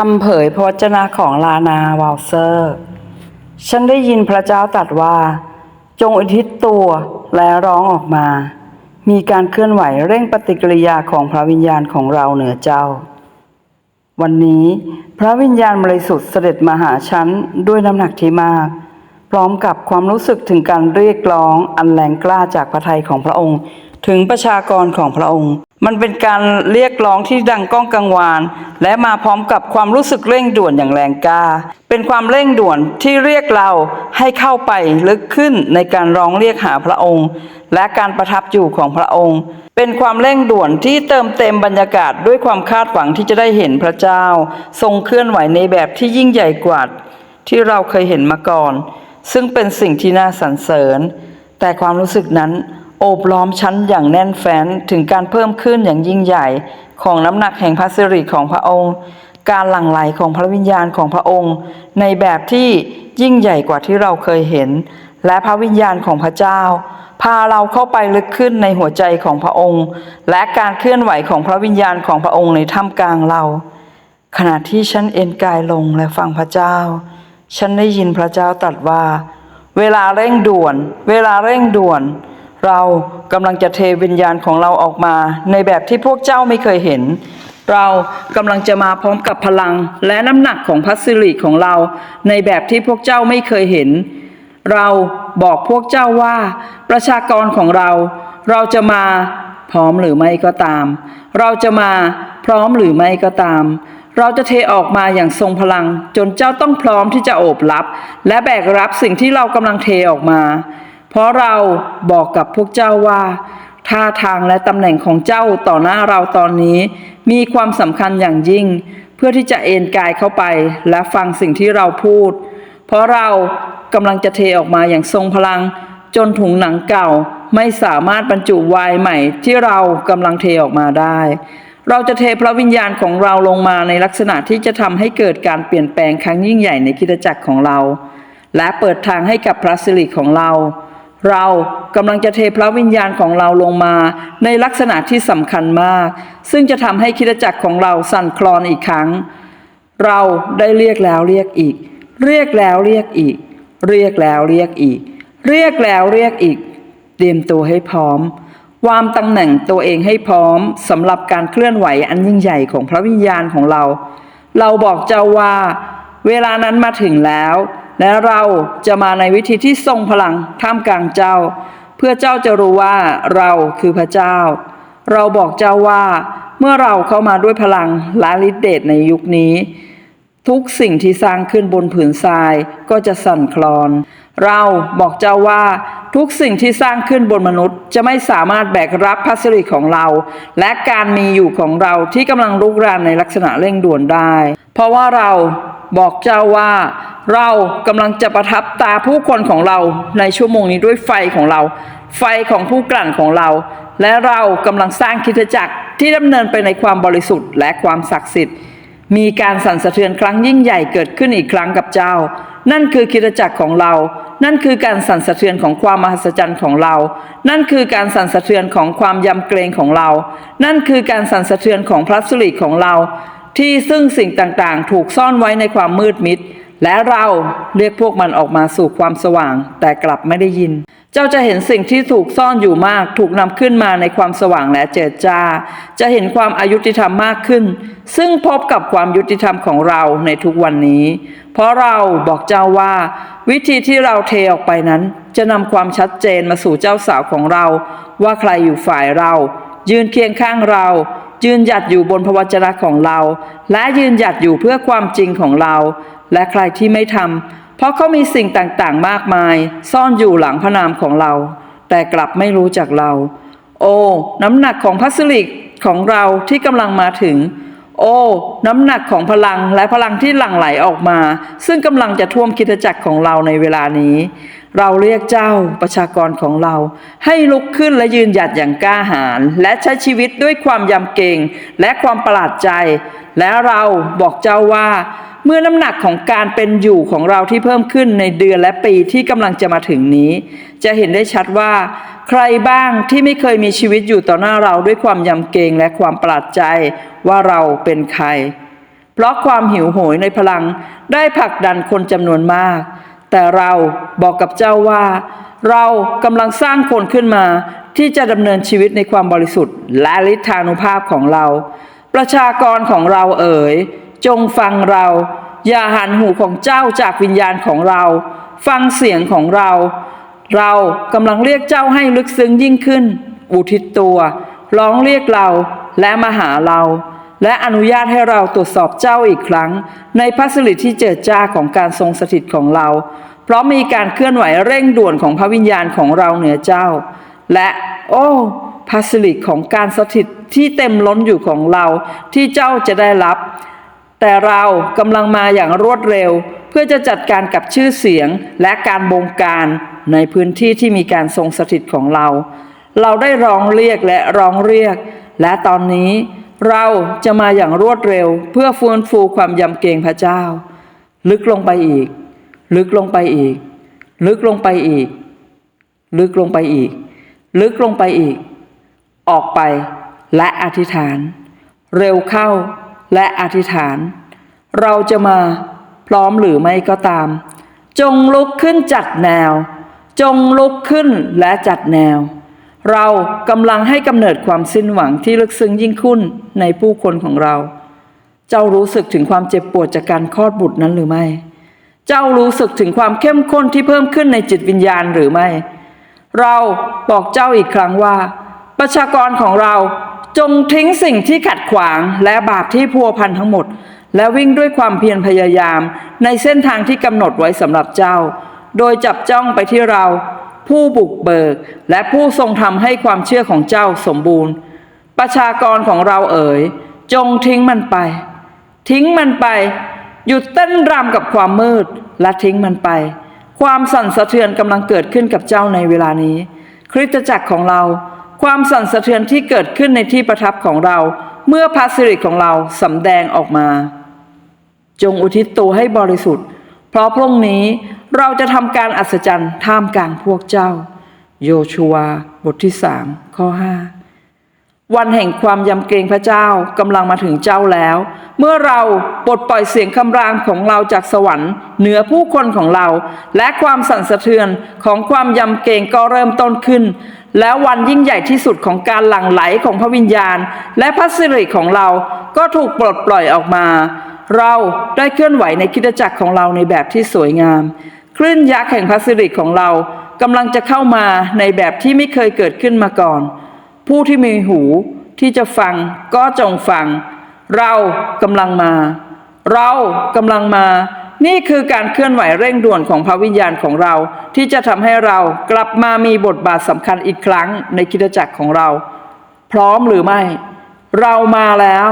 คำเผยพระวจนะของลานาวาลเซอร์ ฉันได้ยินพระเจ้าตรัสว่า จงอุทิศตัวและร้องออกมา มีการเคลื่อนไหวเร่งปฏิกิริยาของพระวิญญาณของเราเหนือเจ้า วันนี้พระวิญญาณบริสุทธิ์เสด็จมาหาฉันด้วยน้ำหนักที่มาก พร้อมกับความรู้สึกถึงการเรียกร้องอันแรงกล้าจากพระทัยของพระองค์ ถึงประชากรของพระองค์ มันเป็นการเรียกร้องที่ดังก้องกังวาน และมาพร้อมกับความรู้สึกเร่งด่วนอย่างแรงกล้า เป็นความเร่งด่วนที่เรียกเราให้เข้าไปลึกขึ้นในการร้องเรียกหาพระองค์ และการประทับอยู่ของพระองค์ เป็นความเร่งด่วนที่เติมเต็มบรรยากาศด้วยความคาดหวังที่จะได้เห็นพระเจ้า ทรงเคลื่อนไหวในแบบที่ยิ่งใหญ่กว่าที่เราเคยเห็นมาก่อน ซึ่งเป็นสิ่งที่น่าสรรเสริญ แต่ความรู้สึกนั้น โอบล้อมฉันอย่างแน่นแฟ้นถึงการเพิ่มขึ้นอย่างยิ่งใหญ่ของน้ำหนักแห่งพระสิริของพระองค์ การหลั่งไหลของพระวิญญาณของพระองค์ ในแบบที่ยิ่งใหญ่กว่าที่เราเคยเห็น และพระวิญญาณของพระเจ้า พาเราเข้าไปลึกขึ้นในหัวใจของพระองค์ และการเคลื่อนไหวของพระวิญญาณของพระองค์ในท่ามกลางเรา ขณะที่ฉันเอนกายลงและฟังพระเจ้า ฉันได้ยินพระเจ้าตรัสว่า เวลาเร่งด่วน เวลาเร่งด่วน เรากำลังจะเทวิญญาณของเราออกมา ในแบบที่พวกเจ้าไม่เคยเห็น เรากำลังจะมาพร้อมกับพลังและน้ำหนักของพระสิริของเรา ในแบบที่พวกเจ้าไม่เคยเห็น เราบอกพวกเจ้าว่า ประชากรของเรา เราจะมาพร้อมหรือไม่ก็ตาม เราจะมาพร้อมหรือไม่ก็ตาม เราจะเทออกมาอย่างทรงพลัง จนเจ้าต้องพร้อมที่จะโอบรับ และแบกรับสิ่งที่เรากำลังเทออกมา เพราะเราบอกกับพวกเจ้าว่า ท่าทางและตำแหน่งของเจ้าต่อหน้าเราตอนนี้ มีความสำคัญอย่างยิ่ง เพื่อที่จะเอนกายเข้าไปและฟังสิ่งที่เราพูด เพราะเรากำลังจะเทออกมาอย่างทรงพลัง จนถุงหนังเก่าไม่สามารถบรรจุวน์ใหม่ที่เรากำลังเทออกมาได้ เราจะเทพระวิญญาณของเราลงมาในลักษณะที่จะทำให้เกิดการเปลี่ยนแปลงครั้งยิ่งใหญ่ในคิดจักรของเรา และเปิดทางให้กับพระสิริของเรา เรากำลังจะเทพระวิญญาณของเราลงมา ในลักษณะที่สำคัญมาก ซึ่งจะทำให้คิดจักรของเราสั่นคลอนอีกครั้ง เราได้เรียกแล้วเรียกอีก เรียกแล้วเรียกอีก เรียกแล้วเรียกอีก เรียกแล้วเรียกอีก เตรียมตัวให้พร้อม วางตำแหน่งตัวเองให้พร้อมสำหรับการเคลื่อนไหวอันยิ่งใหญ่ของพระวิญญาณของเรา เราบอกเจ้าว่า เวลานั้นมาถึงแล้ว และเราจะมาในวิธีที่ทรงพลังท่ามกลางเจ้า เพื่อเจ้าจะรู้ว่าเราคือพระเจ้า เราบอกเจ้าว่า เมื่อเราเข้ามาด้วยพลังและฤทธิเดชในยุคนี้ ทุกสิ่งที่สร้างขึ้นบนผืนทรายก็จะสั่นคลอน เราบอกเจ้าว่าทุกสิ่งที่สร้างขึ้นบนมนุษย์ จะไม่สามารถแบกรับพระสิริของเรา และการมีอยู่ของเราที่กำลังลุกรานในลักษณะเร่งด่วนได้ เพราะว่าเราบอกเจ้าว่า เรากำลังจะประทับตาผู้คนของเราในชั่วโมงนี้ด้วยไฟของเรา ไฟของผู้กลั่นของเรา และเรากำลังสร้างคิดจักรที่ดำเนินไปในความบริสุทธิ์และความศักดิ์สิทธิ์ มีการสั่นสะเทือนครั้งยิ่งใหญ่เกิดขึ้นอีกครั้งกับเจ้า นั่นคือคิดจักรของเรา นั่นคือการสั่นสะเทือนของความมหัศจรรย์ของเรา นั่นคือการสั่นสะเทือนของความยำเกรงของเรา นั่นคือการสั่นสะเทือนของพระสิริของเรา ที่ซึ่งสิ่งต่างๆ ถูกซ่อนไว้ในความมืดมิด และเราเรียกพวกมันออกมาสู่ความสว่าง แต่กลับไม่ได้ยิน เจ้าจะเห็นสิ่งที่ถูกซ่อนอยู่มาก ถูกนำขึ้นมาในความสว่างและเจิดจ้า จะเห็นความอายุติธรรมมากขึ้น ซึ่งพบกับความยุติธรรมของเราในทุกวันนี้ เพราะเราบอกเจ้าว่า วิธีที่เราเทออกไปนั้น จะนำความชัดเจนมาสู่เจ้าสาวของเรา ว่าใครอยู่ฝ่ายเรา ยืนเคียงข้างเรา ยืนหยัดอยู่บนพระวจนะของเรา และยืนหยัดอยู่เพื่อความจริงของเรา และใครที่ไม่ทำเพราะเขามีสิ่งต่างๆ มากมาย ซ่อนอยู่หลังพระนามของเรา แต่กลับไม่รู้จักเรา โอ้ น้ำหนักของพัสลิกของเราที่กำลังมาถึง โอ้ น้ำหนักของพลังและพลังที่หลั่งไหลออกมา ซึ่งกำลังจะท่วมคิดจักรของเราในเวลานี้ เราเรียกเจ้าประชากรของเรา ให้ลุกขึ้นและยืนหยัดอย่างกล้าหาญและใช้ชีวิตด้วยความยำเกรงและความประหลาดใจ และเราบอกเจ้าว่า เมื่อน้ำหนักของการเป็นอยู่ของเราที่เพิ่มขึ้นในเดือนและปีที่กำลังจะมาถึงนี้ จะเห็นได้ชัดว่า ใครบ้างที่ไม่เคยมีชีวิตอยู่ต่อหน้าเราด้วยความยำเกรงและความประหลาดใจว่าเราเป็นใคร เพราะความหิวโหยในพลังได้ผลักดันคนจำนวนมาก แต่เราบอกกับเจ้าว่า เรากำลังสร้างคนขึ้นมาที่จะดำเนินชีวิตในความบริสุทธิ์ และฤทธานุภาพของเรา ประชากรของเราเอ๋ยจงฟังเรา อย่าหันหูของเจ้าจากวิญญาณของเรา ฟังเสียงของเรา เรากำลังเรียกเจ้าให้ลึกซึ้งยิ่งขึ้น อุทิศตัวร้องเรียกเราและมาหาเรา และอนุญาตให้เราตรวจสอบเจ้าอีกครั้ง ในพระสิริที่เจิดจ้าของการทรงสถิตของเรา เพราะมีการเคลื่อนไหวเร่งด่วนของพระวิญญาณของเราเหนือเจ้า และโอ้พระสิริของการสถิตที่เต็มล้นอยู่ของเราที่เจ้าจะได้รับ แต่เรากำลังมาอย่างรวดเร็ว เพื่อจะจัดการกับชื่อเสียงและการบงการในพื้นที่ที่มีการทรงสถิตของเรา เราได้ร้องเรียกและร้องเรียก และตอนนี้เราจะมาอย่างรวดเร็ว เพื่อฟื้นฟูความยำเกรงพระเจ้า ลึกลงไปอีก ลึกลงไปอีก ลึกลงไปอีก ลึกลงไปอีก ลึกลงไปอีก ออกไปและอธิษฐาน เร็วเข้า และอธิษฐาน เราจะมาพร้อมหรือไม่ก็ตาม จงลุกขึ้นจัดแนว จงลุกขึ้นและจัดแนว เรากำลังให้กำเนิดความสิ้นหวังที่ลึกซึ้งยิ่งขึ้นในผู้คนของเรา เจ้ารู้สึกถึงความเจ็บปวดจากการคลอดบุตรนั้นหรือไม่ เจ้ารู้สึกถึงความเข้มข้นที่เพิ่มขึ้นในจิตวิญญาณหรือไม่ เราบอกเจ้าอีกครั้งว่า ประชากรของเรา จงทิ้งสิ่งที่ขัดขวางและบาปที่พัวพันทั้งหมด และวิ่งด้วยความเพียรพยายาม ในเส้นทางที่กำหนดไว้สำหรับเจ้า โดยจับจ้องไปที่เรา ผู้บุกเบิก และผู้ทรงทำให้ความเชื่อของเจ้าสมบูรณ์ ประชากรของเราเอ๋ย จงทิ้งมันไป ทิ้งมันไป หยุดเต้นรำกับความมืด และทิ้งมันไป ความสั่นสะเทือนกำลังเกิดขึ้นกับเจ้าในเวลานี้ คริสตจักรของเรา ความสั่นสะเทือนที่เกิดขึ้นในที่ประทับของเรา เมื่อพระสิริของเราสำแดงออกมา จงอุทิศตัวให้บริสุทธิ์ เพราะพรุ่งนี้เราจะทำการอัศจรรย์ท่ามกลางพวกเจ้า โยชัวบทที่สามข้อห้าวันแห่งความยำเกรงพระเจ้ากำลังมาถึงเจ้าแล้ว เมื่อเราปลดปล่อยเสียงคำรามของเราจากสวรรค์ เหนือผู้คนของเรา และความสั่นสะเทือนของความยำเกรงก็เริ่มต้นขึ้น แล้ววันยิ่งใหญ่ที่สุดของการหลั่งไหลของพระวิญญาณ และพระสิริของเราก็ถูกปลดปล่อยออกมา เราได้เคลื่อนไหวในคิดจักรของเราในแบบที่สวยงาม คลื่นยักษ์แห่งพระสิริของเรากำลังจะเข้ามาในแบบที่ไม่เคยเกิดขึ้นมาก่อน ผู้ที่มีหูที่จะฟังก็จงฟัง เรากำลังมา เรากำลังมา นี่คือการเคลื่อนไหวเร่งด่วนของพระวิญญาณของเรา ที่จะทำให้เรากลับมามีบทบาทสำคัญอีกครั้งในคิดจักรของเรา พร้อมหรือไม่ เรามาแล้ว